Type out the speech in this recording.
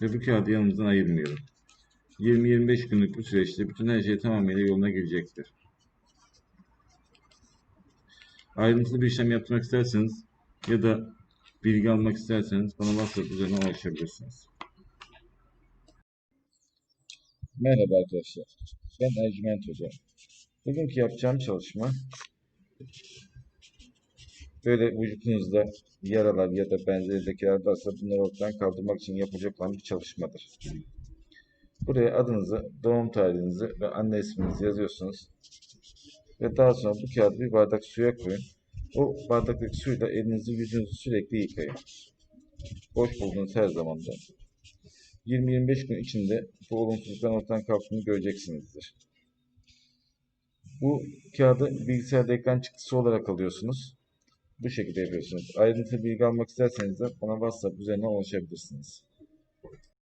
bu kağıdı yanımızdan ayırmayalım. 20-25 günlük bu süreçte bütün her şey tamamıyla yoluna girecektir. Ayrıntılı bir işlem yapmak isterseniz ya da bilgi almak isterseniz bana WhatsApp üzerinden ulaşabilirsiniz. Merhaba arkadaşlar. Ben Ercüment Hoca. Bugünkü yapacağım çalışma böyle vücudunuzda yaralar ya da benzeri lekeler varsa bunları ortadan kaldırmak için yapılacak olan bir çalışmadır. Buraya adınızı, doğum tarihinizi ve anne isminizi yazıyorsunuz. Ve daha sonra bu kağıdı bir bardak suya koyun. O bardaktaki suyla elinizi yüzünüzü sürekli yıkayın. Boş bulduğunuz her zamanda. 20-25 gün içinde bu olumsuzlukların ortadan kalktığını göreceksinizdir. Bu kağıdı bilgisayarda ekran çıktısı olarak alıyorsunuz. Bu şekilde yapıyorsunuz. Ayrıntılı bilgi almak isterseniz de bana WhatsApp üzerinden ulaşabilirsiniz.